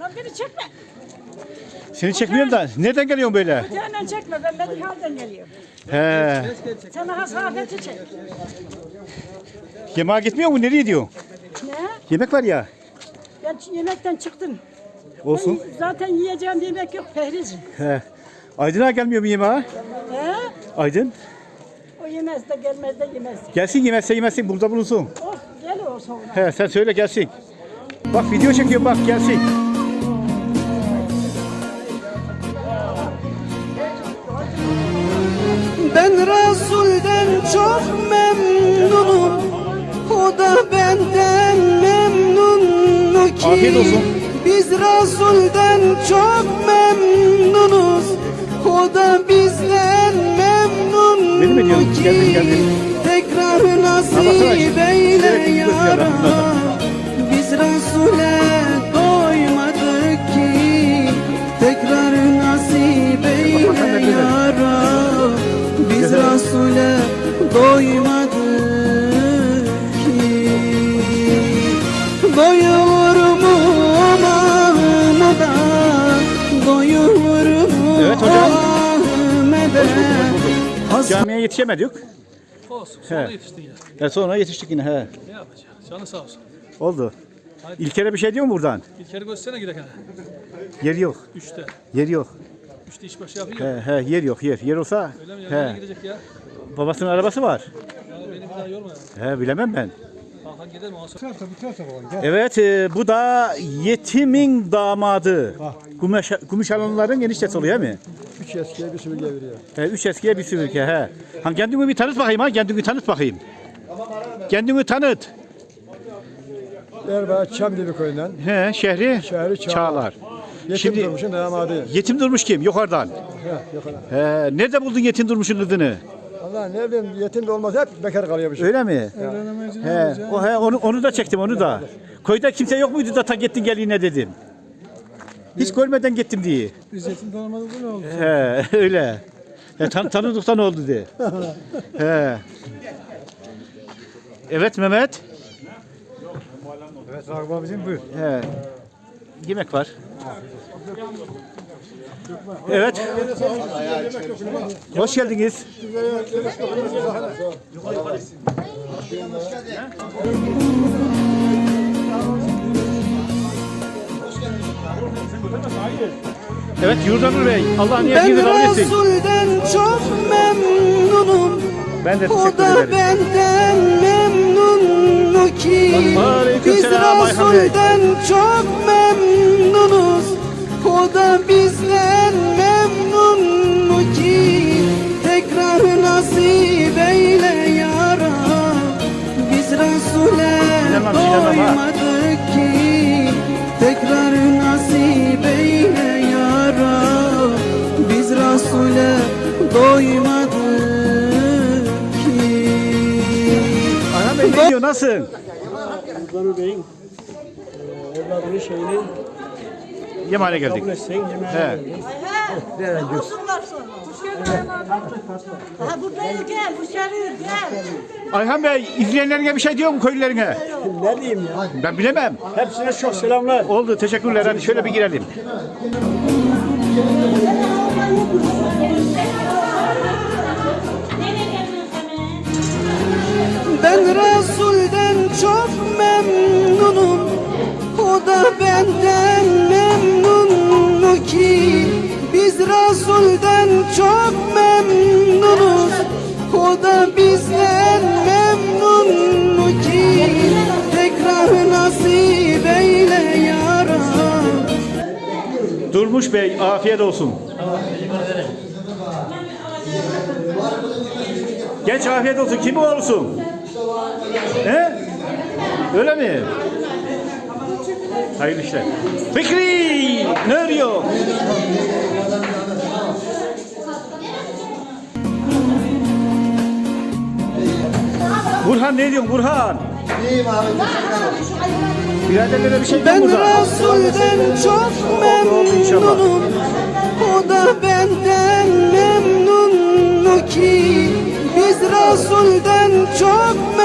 Lan beni çekme. Seni çekmiyorum da. Nereden geliyorsun böyle? Cehennem çekme. Ben Medikal'den geliyorum. He. Sana hasafeti çek. Yemeğe gitmiyor mu? Nereye gidiyorsun? Ne? Yemek var ya. Ben ç- yemekten çıktım. Olsun. Ben zaten yiyeceğim yemek yok Fehriz. He. Aydın'a gelmiyor mu yemeğe? He? Aydın. O yemez de gelmez de yemez. Gelsin yemezse yemezsin burada bulunsun. Oh gel o sonra. He sen söyle gelsin. Bak video çekiyor bak gelsin. Ben Resul'den çok memnunum. O da benden memnun ki? Afiyet olsun. Biz Resul'den çok memnunuz. O da bizden memnun Benim ediyorum. ki. Tekrar nasip eyle ya, Camiye yetişemedik. Olsun. Sonra He. yetiştin ya. Ya sonra yetiştik yine he. Ne yapacağız? Canı sağ olsun. Oldu. Hadi. İlker'e bir şey diyor mu buradan? İlkeri göstersene giderken. Yer yok. Üçte. Yer yok. Üçte iş başı yapıyor. He he yer yok yer. Yer olsa Öyle mi ya? Nereye he. gidecek ya? Babasının arabası var. Ya beni bir daha yorma ya. He bilemem ben. Ondan sonra. Evet e, bu da yetimin damadı. Gümüş, Gümüşhalanların eniştesi oluyor değil mi? Üç eskiye bir süpürge veriyor. He, üç eskiye bir süpürge he. Ha, kendini bir tanıt bakayım ha. Kendini tanıt bakayım. Kendini tanıt. Erbaa Çamdibi köyünden. He, şehri Şehri Çağlar. Çağlar. Yetim Şimdi durmuşun damadıyım. yetim durmuş kim? Yukarıdan. He, ana. He, nerede buldun yetim durmuşun adını? Allah ne bileyim yetim de olmaz hep bekar kalıyormuş. Öyle mi? He, o he onu onu da çektim onu da. Köyde kimse yok muydu da ta gittin geliğine dedim. Hiç görmeden gittim diye. Biz yetim tanımadık bu ne oldu? He, öyle. He, tan tanıdıktan oldu diye. He. Evet Mehmet. Evet Ragıp abicim buyur. He. Yemek var. Evet. Hoş geldiniz. Evet Yurdanur Bey. Allah Ben niyetinizi kabul etsin. Resul'den çok memnunum Ben de O teşekkür da ederim. benden memnun ki Aleyküm Biz selam Ayhan Bey. Resul'den çok memnunuz O da bizden memnun ki Tekrar nasip eyle ya Rab Biz Resul'e Bilemem, Nasılsın? Rıdvan Bey'in e, evladının şeyini Yemeğe geldik. kabul etsen yemeğe He. Geldin. Ha buradayız gel. Geldin gel. Ayhan Bey izleyenlerine bir şey diyor mu köylülerine? ne diyeyim ya? Ben bilemem. Hepsine çok selamlar. Oldu teşekkürler. Hadi şöyle bir girelim. Ben Resul'den çok memnunum O da benden memnun ki Biz Resul'den çok memnunuz O da bizden memnun ki Tekrar nasip eyle ya Durmuş Bey afiyet olsun. Genç afiyet olsun. Kim olsun? He? Öyle mi? Hayırlı işler. Fikri! Ne arıyor? Burhan ne diyorsun Burhan? İyiyim abi. Biraderlere bir şey Ben? Resul'den çok memnunum O da benden memnun ki Biz Resul'den çok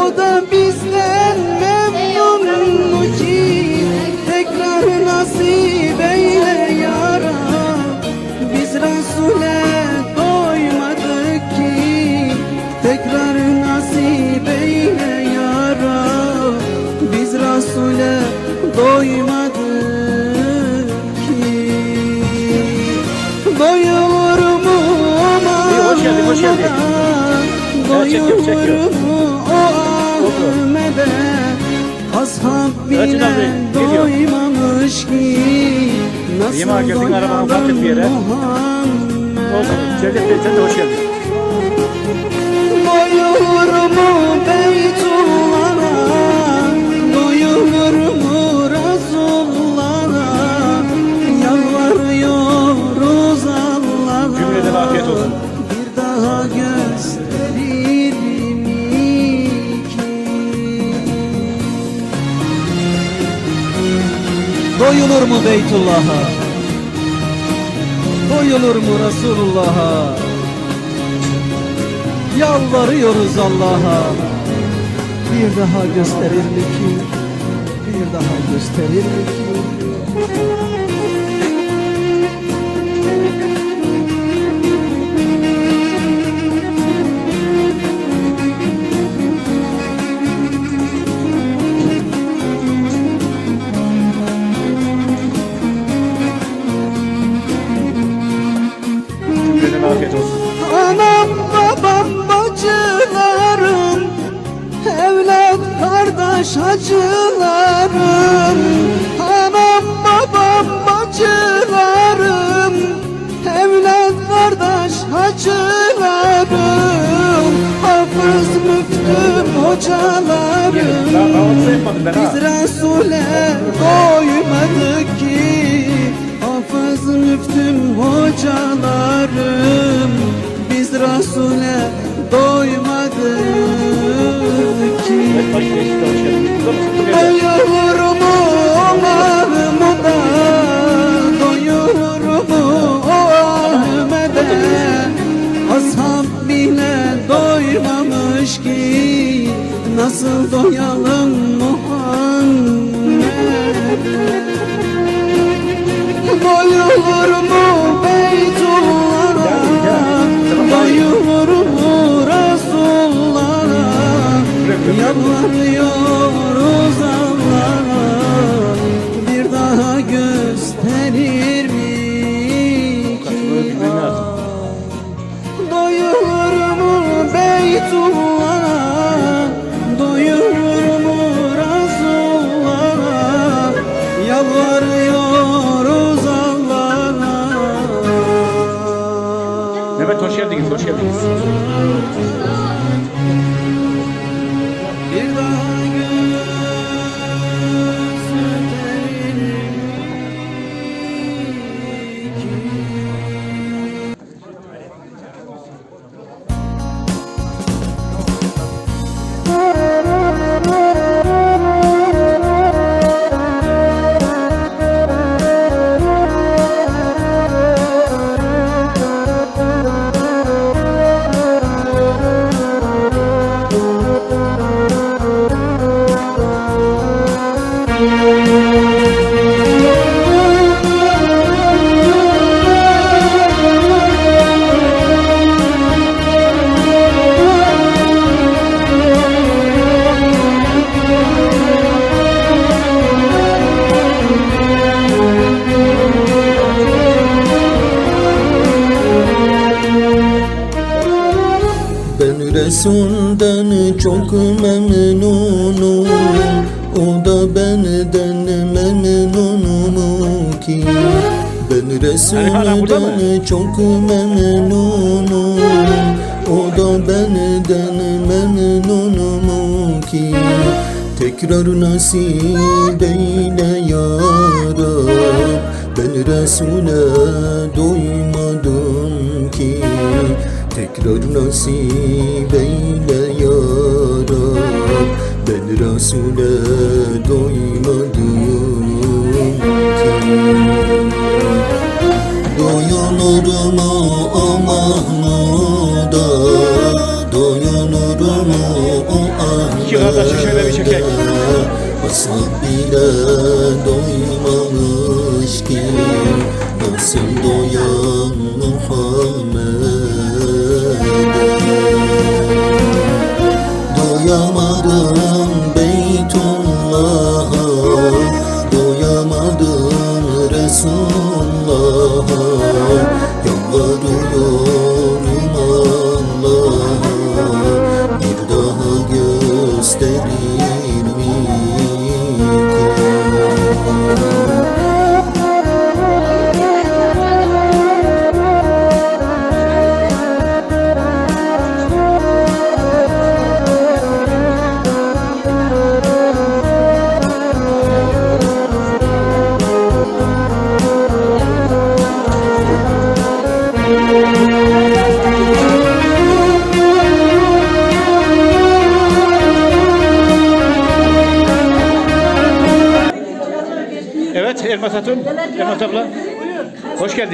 o da bizden memnun mu ki? Tekrar nasip eyle yara Biz Resul'e doymadık ki. Tekrar nasip eyle yara Biz Resul'e doymadık ki. Doyulur mu hoş. Doyulur mu Ashab bile doymamış ki Nasıl yere. Muhammed. Cevdet Bey sen de hoş geldin. Doyulur Doyulur mu Beytullah'a? Doyulur mu Resulullah'a? Yalvarıyoruz Allah'a. Bir daha gösterir mi ki Bir daha gösterir mi ki afiyet olsun. Anam babam bacılarım Evlat kardeş hacılarım Anam babam bacılarım Evlat kardeş hacılarım Hafız müftüm hocalarım. Biz Resul'e doymadık ki. Hafız müftüm hocalarım Allah'ımı da Doyulur mu o Ahmet'e Ashab bile doymamış ki Nasıl doyalım Mehmet hoş geldiniz. Ben Resul'den çok memnunum. O da benden memnunum ki Ben Resul'den çok memnunum. O da benden memnunum ki Tekrar nasip eyle ya Rab. Ben Resul'e doymadım ki Tekrar nasip eyle ya Rab Ben Resul'e doymadım. ki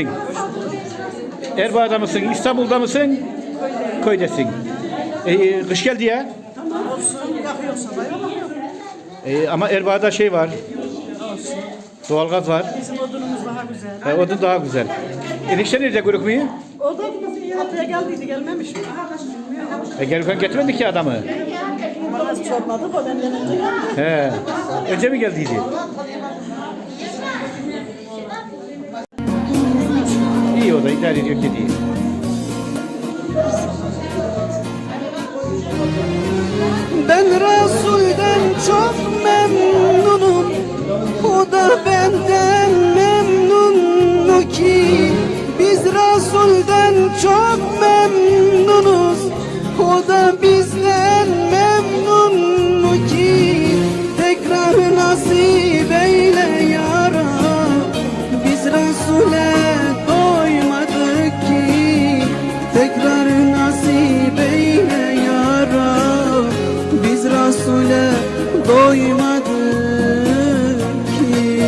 geldin. Erbaa'da mısın, İstanbul'da mısın? Köydesin. Ee, kış geldi ya. Ee, ama Erbaa'da şey var. Doğalgaz var. Bizim odunumuz daha güzel. Ee, odun daha güzel. Enişte nerede görükmeyi? O da kapıya geldiydi gelmemiş mi? E, gelirken getirmedik ki adamı. Bana sormadık o benden önce geldi. He. Önce mi geldiydi? O da idare ediyor kediyi. Ben Resul'den çok memnunum O da benden doymadık ki.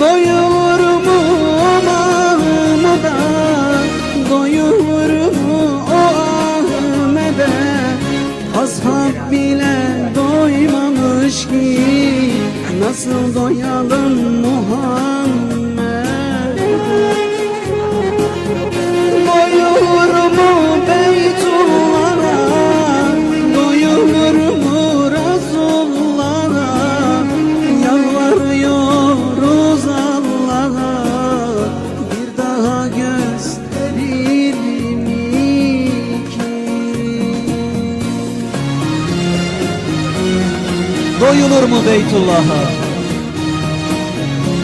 Doyulur mu Mahmud'a? Doyulur mu o Ahmet'e? Ashab bile doymamış ki. Nasıl doyalım Beytullah'a.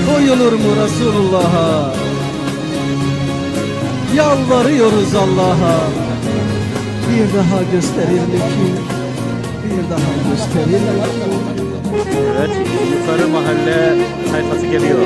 Doyulur mu Resulullah'a? Yalvarıyoruz Allah'a. Bir daha gösterir mi ki Bir daha gösterir mi ki Evet, yukarı mahalle sayfası geliyor.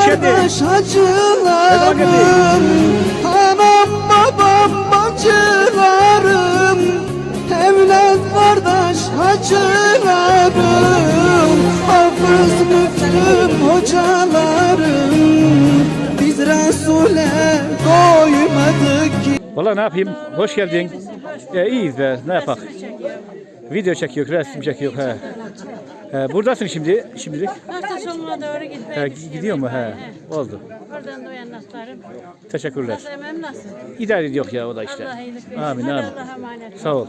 Hoş geldin. hacılarım. Anam babam bacılarım Evlat kardeş hacılarım Hafız müftüm hocalarım Biz Resul'e doymadık ki Valla ne yapayım? Hoş geldin. E, iyiyiz be. Ne yapak? Video çekiyor, resim çekiyor. He. He, buradasın şimdi, şimdilik. Doğru gitmeye He, gidiyor mu? He. Oldu. Oradan da uyanlaslarım. Teşekkürler. Emem nasıl? İdare ediyor ya o da işte. Allah iyilik versin. Amin Hadi amin. Allah'a emanet. Sağ ol.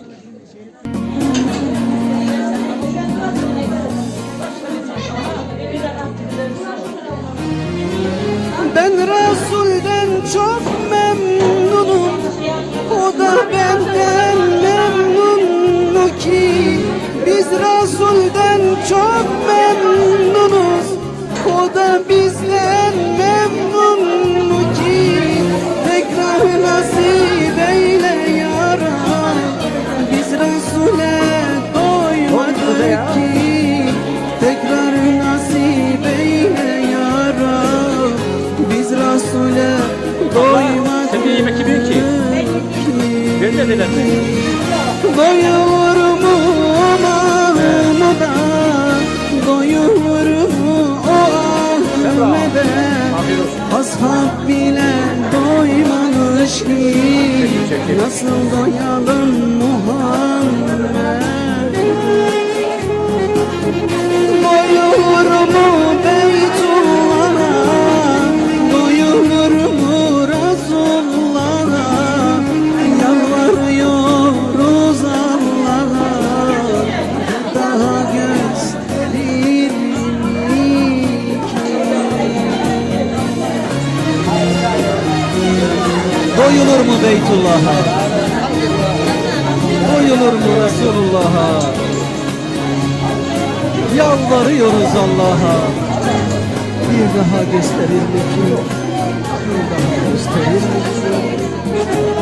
Ben Resul'den çok memnunum O da benden memnun ki Biz Resul'den çok memnunuz O da bizden memnun ki? Tekrar nasip eyle ya Rab Biz Resul'e doymadık ki. Tekrar nasip eyle ya Rab Biz Resul'e doymadık Sen niye yemek yemiyorsun ki? Ben de dediler mi? Ashab bile doymamış ki. Nasıl doyalım Muhammed mu Beytullah'a? Doyulur mu Resulullah'a? Yalvarıyoruz Allah'a. Bir daha gösterir mi ki? Bir daha gösterir mi ki?